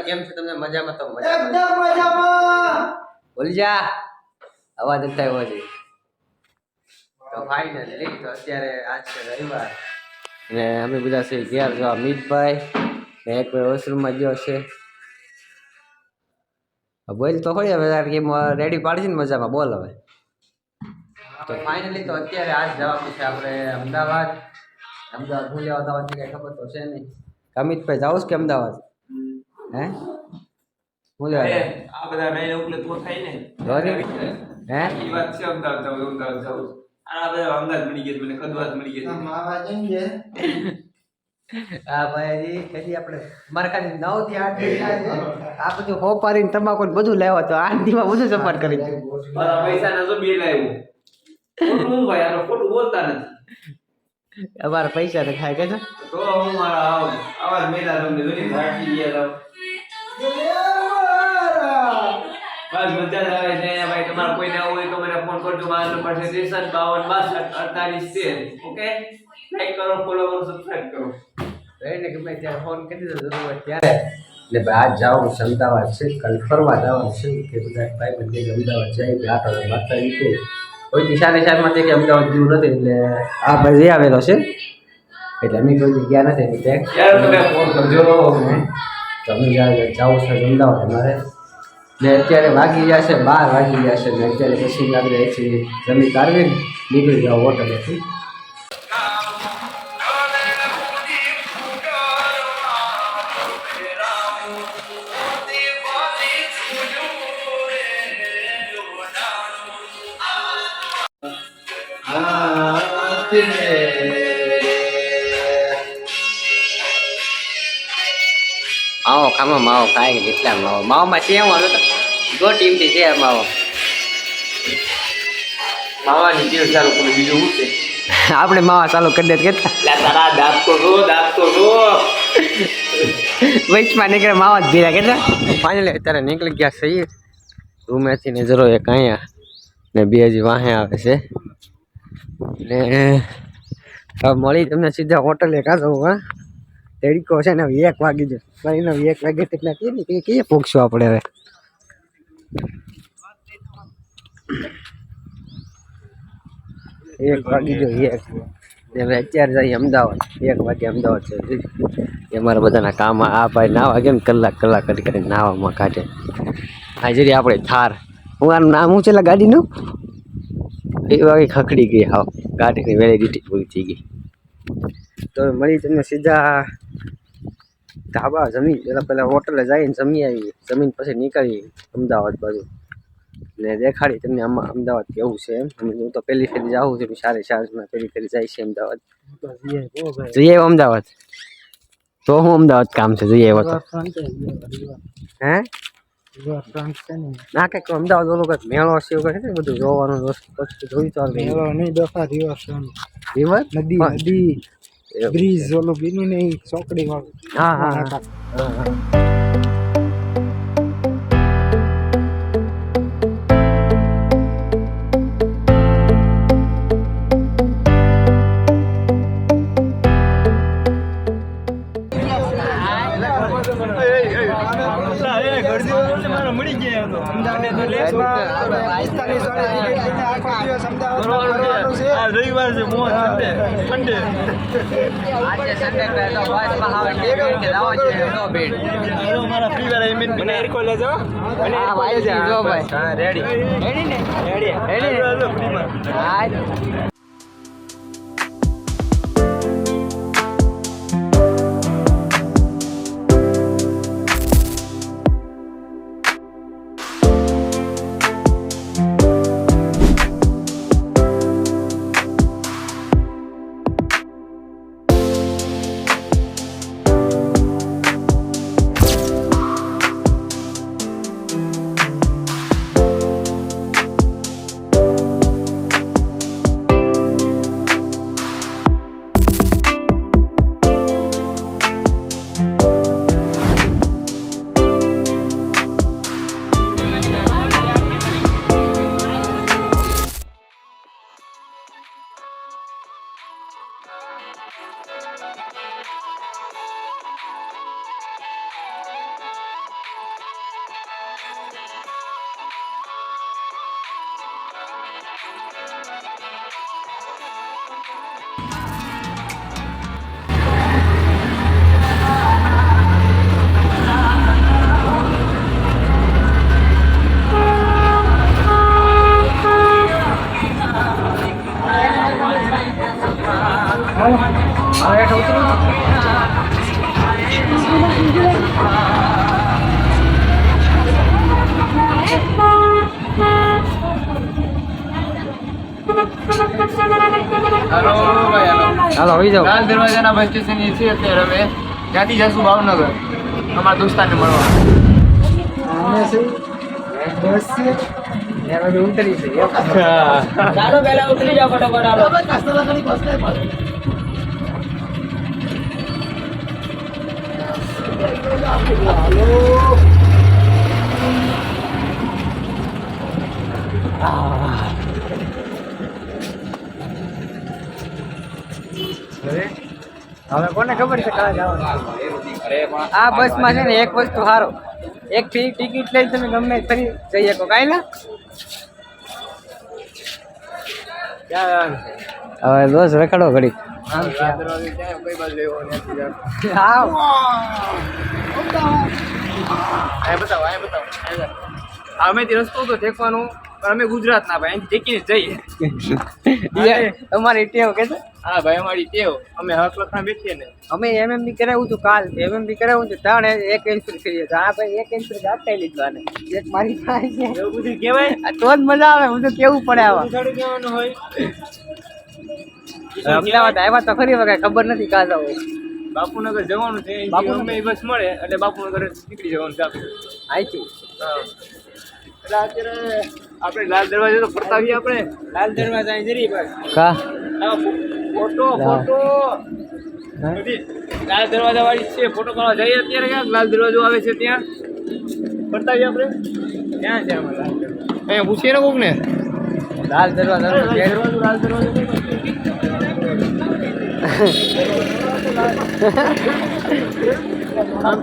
તમે કેમ છો તમને મજામાં તો મજા એકદમ મજામાં! બોલી જા અવાજ જ થાય છે તો ફાઇનલી તો અત્યારે આજ છે રવિવાર. ને અમે બધા છે ઘેર જો અમિતભાઈ ને એક ભાઈ વોશરૂમમાં ગયો છે. બોલ તો હોય હવે ગેમ રેડી પાડી છે ને મજામાં? બોલ હવે. તો ફાઇનલી તો અત્યારે આજ જવાનું છે આપણે અમદાવાદ. અમદાવાદ હું લેવા જવાનું છે કઈ ખબર તો છે નહીં. અમિતભાઈ જાઉં કે અમદાવાદ? હે? હું આ બધા રહીને ઉપલે તો થાય ને. Sorry? હે? એ વાત છે અમદાવાદ જાવ અમદાવાદ જાવ આ બધા અમદાવાદ મળી ગયા મને કદવાત મળી ગયા માવા હા ભાઈ કદી આપણે મારે ખાલી નવથી આઠ દી આ બધું હોપારી ને તમાકુ ને બધું લેવા તો આઠ દીમાં બધું સપાટ કરી દીધું. મારા પૈસા ના જો આનો ખોટું બોલતા નથી. અમારા પૈસા તો ખાય કે છે. તો હું મારા આવ મેલા તમને ગયા હતા. બસ ભાઈ તમારે કોઈને આવું હોય તો ફોન કરજો મારા નંબર છે ફોન કરી દીધો જરૂર ત્યારે એટલે ભાઈ આજ જવાનું અમદાવાદ છે કાલે ફરવા છે કે બધા ભાઈ બંધ અમદાવાદ જાય કે આટો કોઈથી સારી સારમાં કે અમદાવાદ જેવું નથી આ ભાઈ આવેલો છે એટલે અમે કોઈ ગયા નથી ફોન કરજો? તો અમે જવું છે, અમદાવાદ ને અત્યારે વાગી ગયા છે, બાર વાગી ગયા છે, ને અત્યારે પછી લાગી જાય છે જમી તારવી નીકળી જાઓ હોટલેથી. માવો ખામાં માવો ખાય કે જેટલા માવો? માવામાં છે હું તો દો ટીમથી છે માવો. માવાની ટેવ ચાલુ કરી બીજું શું છે? આપણે માવા ચાલુ કરી દે કેટલા? લા તારા દાંત તો જો દાંત તો જો વચમાં નીકળે માવા જ ભીરા કેટલા? ફાઇનલી અત્યારે નીકળી ગયા છીએ. રૂમેથી ને જરો એક અહીંયા ને બે હજી વાહે આવે છે. ને હવે મળી તમને સીધા હોટલે કાઢો હા તડકો છે ને હવે એક વાગી જાય ભાઈ હવે એક વાગે કેટલા કે કે કે પૂછશું આપણે હવે. એક વાગી જો એક. ને હવે અત્યારે જઈએ અમદાવાદ. એક વાગે અમદાવાદ છે એ અમારા બધાના કામ આ ભાઈ નાવા કેમ કલાક કલાક કરી કરીને નાવામાં કાઢે. હાજરી આપણે થાર. હું આનું નામ શું છે ગાડીનું? એ વાગે ખખડી ગઈ હાવ ગાડીની વેલિડિટી પૂરી થઈ ગઈ. તો મળી તમને સીધા ધાબા જમીન. પેલા પેલા હોટલે જઈને જમી આવી. જમીન પછી નીકળી અમદાવાદ બાજુ. ને દેખાડી તમને આમાં અમદાવાદ કેવું છે એમ. હું તો પહેલી ફેરી જાઉં છું સારી ચાર્જમાં પહેલી ફેરી જાય છે અમદાવાદ. જઈએ અમદાવાદ. તો હું અમદાવાદ કામ છે જઈએ તો. હે? ના કંઈક અમદાવાદ ઓલો કંઈક મેળો છે એવું કઈ બધું જોવાનું વસ્તુ તો આવે નહીં દફા રિવરફ્રન્ટ રિવર? નદી નદી. બ્રિજ ઓલો બીનું નહીં ચોકડી વાળું. હા હા હા. હા હા. ભીડ હા ભાઈ છે જો ભાઈ. રેડી રેડી ને? રેડી રેડી હા Thank you. હાલો ભાઈ હાલો. હાલો આવી જાઓ. લાલ દરવાજાના બસ સ્ટેશન છે અત્યારે અમે. ત્યાંથી જશું ભાવનગર. અમારા દોસ્તાને મળવા. ઉતરી છે ચાલો પહેલા ઉતરી જાઓ ફટાફટ હવે કોને ખબર છે કાલે જવાનું? આ બસમાં છે ને એક વસ્તુ સારો એક ટિકિટ લઈ તમે ગમે ફરી જઈ શકો. કાંઈ ના? હવે દોસ્ત રખડો ઘડી અહીંયા રસ્તો તો ઠેકવાનો પણ અમે ગુજરાતના ભાઈ અહીંથી ઠેકીને જઈએ. અમારી તમારી ટેવ કે હા ભાઈ અમારી ટેવ. અમે હક લખા બેઠીએ ને. અમે એમએમબી કરાવ્યું હતું કાલ. એમએમબી કરાવ્યું હતું ત્રણ એક એન્ટ્રી કરીએ તો આ ભાઈ એક એન્ટ્રી આપતા લીધું આને. એક મારી પાસે. છે એવું બધું કહેવાય? તો જ મજા આવે હું તો કેવું પડે આવા. થોડું કહેવાનું હોય. અમદાવાદ આવ્યા તો ખરી વખત ખબર નથી કાં જવું બાપુનગર જવાનું છે બાપુનગર? બસ મળે એટલે બાપુનગર નીકળી જવાનું છે આપણે. હા. એટલે અત્યારે આપણે લાલ દરવાજે તો ફરતા આવીએ આપણે. લાલ દરવાજા અહીં જરી ભાઈ. કા? Photo photo. લાલ દરવાજા વાળી છે ફોટો કરવા જઈએ અત્યારે ક્યાંક લાલ દરવાજો આવે છે ત્યાં. ફરતા આવીએ આપણે. ક્યાં છે અમારે લાલ અહીંયા પૂછીએ ને કોક ને લાલ દરવાજા દરવાજો લાલ દરવાજો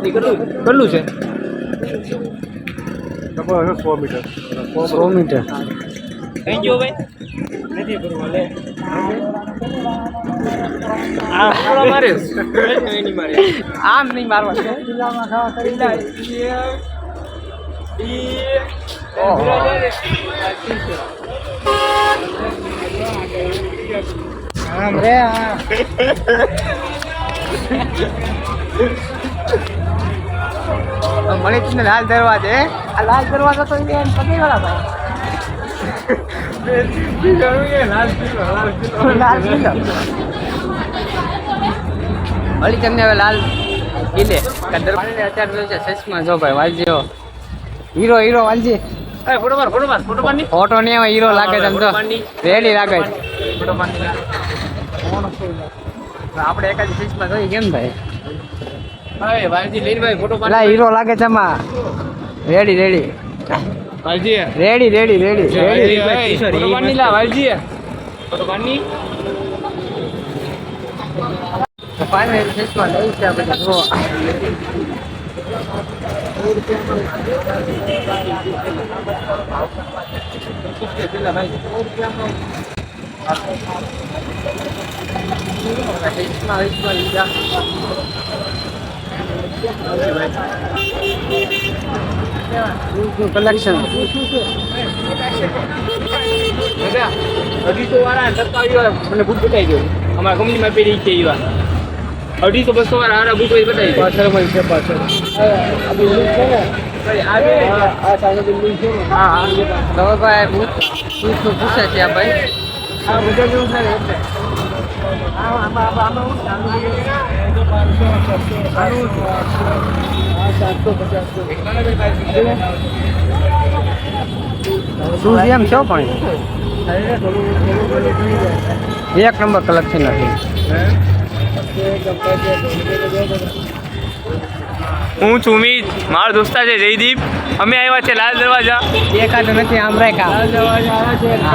કેટલું? છે? સો મીટર. સો મીટર. થેન્ક યુ ભાઈ નથી ભરવા લે. મારે આમ નહીં મારવા. જિલ્લામાં. આમ રે આ મળી તમને લાલ દરવાજે આ લાલ દરવાજો તો એને પકડી વાળા ભાઈ. મળી તમને હવે લાલ દરવાજે અત્યારે છે સચમાં જો ભાઈ વાલજીઓ. Hero hero Valji. ફોટો માર ફોટો માર ફોટો મારની ફોટો નહીં હીરો લાગે તમ તો. રેડી લાગે છે. ફોટો આપણે એક જ ફિક્સમાં જોઈએ કેમ ભાઈ? હા વાલજી લઈને ભાઈ ફોટો પેલા હીરો લાગે છે આમાં. Ready ready. Valji ready ready ready ready. Photo પાડની લા વાલજી ફોટો પાડની ફાઇનલ ફિક્સમાં લઈ છે આપણે જો લીધા કલેક્શન. અઢીસો વાળા ટકાવ્યો મને બુટ બતાવી દો. અમારા કંપનીમાં પેલી છે એવા. અઢીસો બસો વાળા હારા બુટ બતાવી દો. પાછળ ભાઈ છે પાછળ. આ બિલ્ડિંગ છે ને. ભાઈ, પૂછે છે આ ભાઈ? હા બધા જેવું છે ને એટલે. શૂઝ એમ છો પણ એક નંબર કલેક્શન નથી. હું છું ઉમિત મારો દોસ્તા છે જયદીપ. અમે આવ્યા છે લાલ દરવાજા. એકાદ નથી આમ રાખ્યા.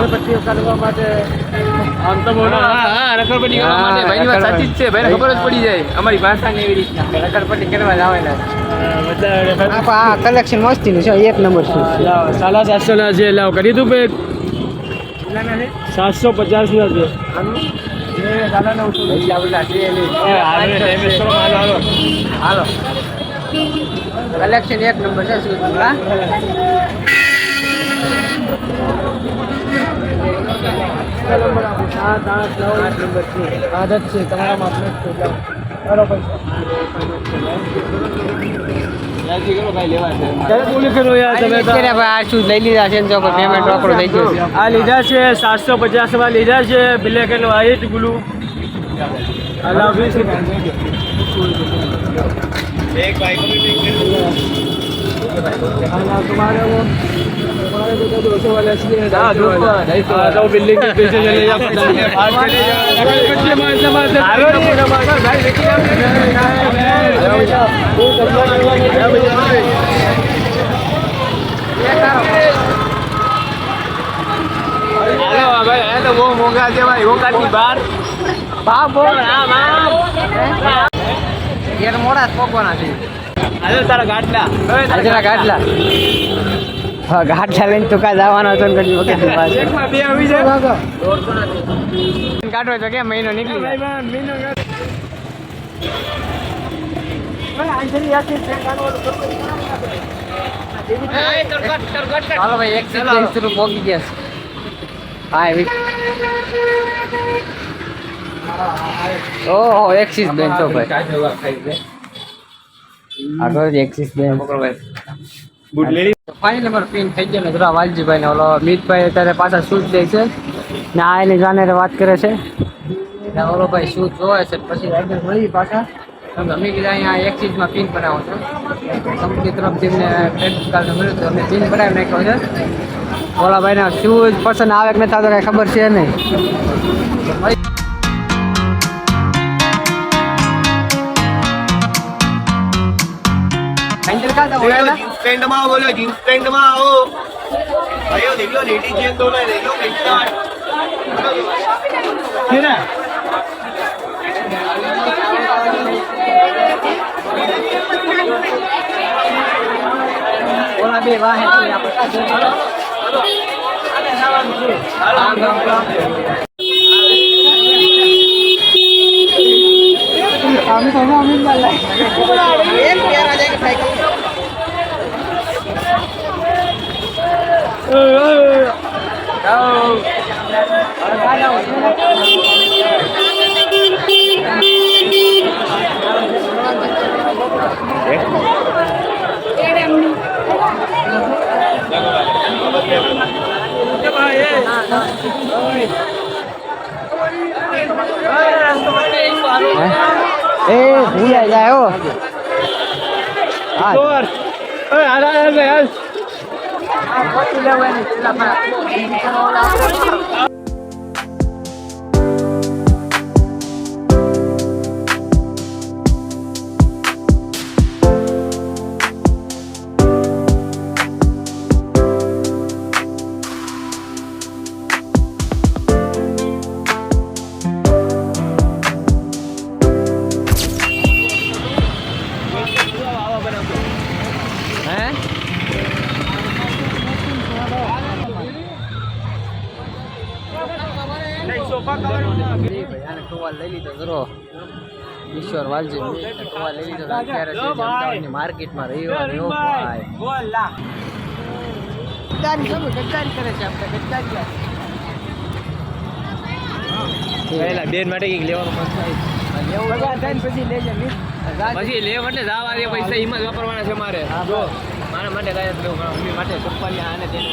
ગણપતિઓ કરવા માટે આમ તો બોલો. હા હા રખડપટ્ટી કરવા માટે. ભાઈની વાત સાચી જ છે. ભાઈને ખબર જ પડી જાય. અમારી ભાષા ને એવી રીતના. રખડપટ્ટી કરવા જ આવેલા બધા આ કલેક્શન મસ્તીનું છે એક નંબર શૂઝ સાડા સાતસો ના છે લાવ. કરી દઉં પે સાતસો પચાસ ના છે. હાલો કલેક્શન એક નંબર છે શૂઝ આદત છે તમારા માપને છે કરો પૈસા યાદી કરો ભાઈ લેવા છે. ક્યારે બોલી કરો યાર તમે તો? આ શું લઈ લીધા છે ને તો પેમેન્ટ રોકડો થઈ ગયો છે. આ લીધા છે સાતસો પચાસમાં લીધા છે બ્લેક એન્ડ વ્હાઈટ બ્લુ એક ભાઈ दो बिल्डिंग के पीछे चले जाओ तो वो मोगा थे भाई वो काटी बार बाप बोल हाँ बाप यार मोड़ा स्पोक बना थी अरे तारा गाटला अरे तारा गाटला ગાટલા લઈને તો કાં જવાનો હતો ને ઘણી વખત બે આવી જાય કાઢો તો કેમ મહિનો નીકળી જાય ભાઈ એક શરૂ ગયા હા એવી ઓહો એક્સિસ બેંક છો. ભાઈ. આગળ Axis bank final number pin થઈ ગયો ને જરા વાલજીભાઈ ને ઓલો મિતભાઈ અત્યારે પાછા શૂટ દે છે. ને આ એની જાને વાત કરે છે. ને ઓલો ભાઈ શૂટ જોવે છે પછી આગળ મળી પાછા. અમે કીધા અહીંયા એક્સિસમાં પિન બનાવો છો. કંપની તરફ જેમને ક્રેડિટ કાર્ડ મળ્યું તો અમે પિન બનાવી નાખ્યો છે. ઓલા ભાઈને શૂઝ પસંદ આવે કે નથી આવતો કાંઈ ખબર છે નહીં. તો ભાઈ પેન્ટમાં બોલો જીન્સ પેન્ટમાં આવો ભાઈઓ દેખ લો લેડીઝ જેન દોનો દેખ લો પેન્ટ ને ઓલા બે વાહ હે આપણે હાલો હાલો હાલો અમે તો અમે બોલાય એ ભૂલાઈ જાય હો હા วันนี้เราอยู่ที่ไหน માર્કેટમાં રવિવાર એવો બેન માટે કંઈક લેવાનું મન થાય. પછી લેજે પછી લેવ એટલે જવા દે પૈસા વાપરવાના છે મારે. મારા માટે કાંઈ લેવું મમ્મી માટે ચપ્પલ આને તેને